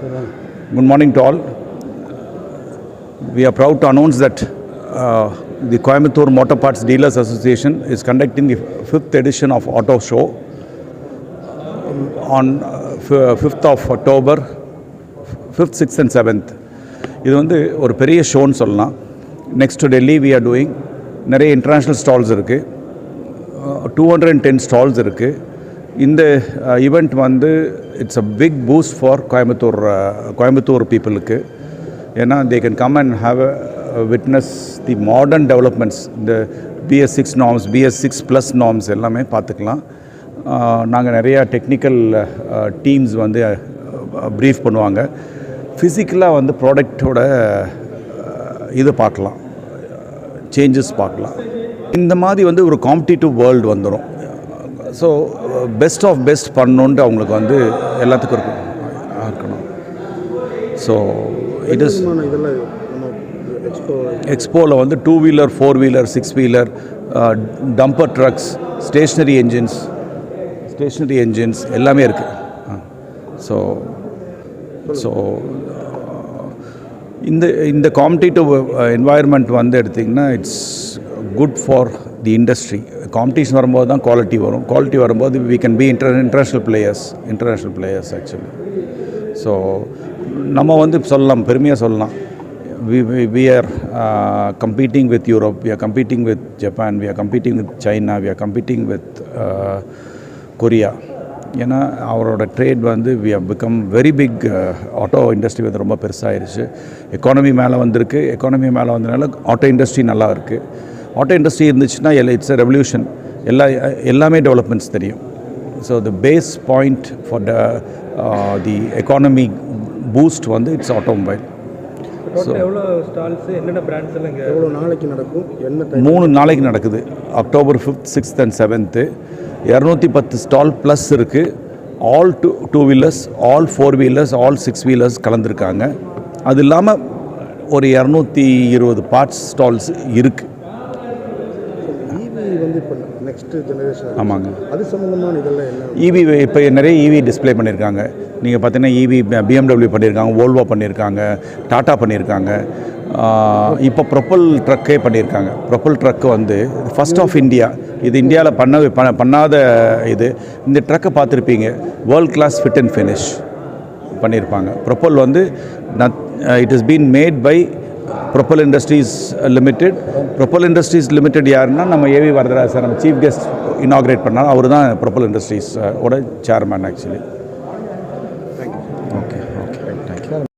Good morning to all. We are proud to announce that uh, the Coimbatore Motor Parts Dealers Association is conducting the fifth edition of Auto Show on uh, f- 5th of October, 5th, 6th and 7th. இது வந்து ஒரு பெரிய ஷோன்னு சொல்லலாம் next to Delhi we are doing நிறைய international stalls இருக்குது two hundred and ten stalls இருக்குது இந்த ஈவெண்ட் வந்து it's a big boost for Coimbatore Coimbatore பீப்புளுக்கு ஏன்னா they can come and have witness the modern developments இந்த BS six norms BS six plus norms எல்லாமே பார்த்துக்கலாம். நாங்கள் நிறையா டெக்னிக்கல் டீம்ஸ் வந்து ப்ரீஃப் பண்ணுவாங்க. ஃபிசிக்கலாக வந்து ப்ராடக்டோட இது பார்க்கலாம். சேஞ்சஸ் பார்க்கலாம். இந்த மாதிரி வந்து ஒரு காம்படிட்டிவ் வேர்ல்டு வந்துடும் ஸோ பெஸ்ட் ஆஃப் பெஸ்ட் பண்ணணுன்ட்டு அவங்களுக்கு வந்து எல்லாத்துக்கும் இருக்கும் இருக்கணும் ஸோ இட் இஸ் எக்ஸ்போவில் வந்து two wheeler four wheeler six wheeler dumper trucks stationary engines stationary engines எல்லாமே இருக்குது ஸோ ஸோ இந்த இந்த காம்படிட்டிவ் என்வாயர்மெண்ட் வந்து எடுத்திங்கன்னா it's good for the industry competition வரும்போது தான் குவாலிட்டி வரும். குவாலிட்டி வரும்போது we can be inter international players international players actually so நம்ம வந்து சொல்லலாம் பெருமையாக சொல்லலாம். We, we, we are uh, competing with Europe, we are competing with Japan, we are competing with China, we are competing with uh, Korea. ஏன்னா அவரோட trade வந்து we have become very big auto industry வந்து ரொம்ப பெருசாகிருச்சு economy மேலே வந்திருக்கு. Economy மேலே வந்தனால auto industry நல்லா இருக்குது ஆட்டோ இண்டஸ்ட்ரி இருந்துச்சுன்னா இட்ஸ் ரெவல்யூஷன் எல்லா எல்லாமே டெவலப்மெண்ட்ஸ் தெரியும். So the base point for the the economy boost வந்து இட்ஸ் ஆட்டோமொபைல் டோட்டல் எவ்வளோ ஸ்டால்ஸ் என்னென்ன பிராண்ட்ஸ் எல்லாம் இங்கே? எவ்வளோ நாளைக்கு நடக்கும்? என்ன டைம் மூணு நாளைக்கு நடக்குது. October fifth sixth and seventh இரநூத்தி பத்து ஸ்டால் ப்ளஸ் இருக்குது all two two wheelers all four wheelers all six wheelers கலந்துருக்காங்க. அது இல்லாமல் ஒரு இரநூத்தி இருபது பார்ட்ஸ் ஸ்டால்ஸ் இருக்குது ஈவி வந்து இப்போ நெக்ஸ்ட் ஜெனரேஷன் ஆமாங்க. அது சம்மந்தமான இதெல்லாம் என்ன? இவி இப்போ நிறைய இவி டிஸ்ப்ளே பண்ணியிருக்காங்க நீங்கள் பார்த்தீங்கன்னா இவி பிஎம்டபிள்யூ பண்ணியிருக்காங்க ஓல்வோ பண்ணியிருக்காங்க டாட்டா பண்ணியிருக்காங்க இப்போ ப்ரொப்பல் ட்ரக்கே பண்ணியிருக்காங்க ப்ரொப்பல் ட்ரக் வந்து ஃபர்ஸ்ட் ஆஃப் இந்தியா இது இந்தியாவில் பண்ண பண்ண- பண்ணாத இது. இந்த ட்ரக்கை பார்த்துருப்பீங்க world class fit and finish பண்ணியிருப்பாங்க ப்ரொப்பல் வந்து it is been made by Propel Industries Limited Propel Industries Limited யாருன்னா நம்ம ஏவி வரதராஜ் சார் நம்ம சீஃப் கெஸ்ட் இனாக்ரேட் பண்ணால் அவர் தான் ப்ரொப்பல் இண்டஸ்ட்ரீஸ் ஓட சேர்மேன் ஆக்சுவலி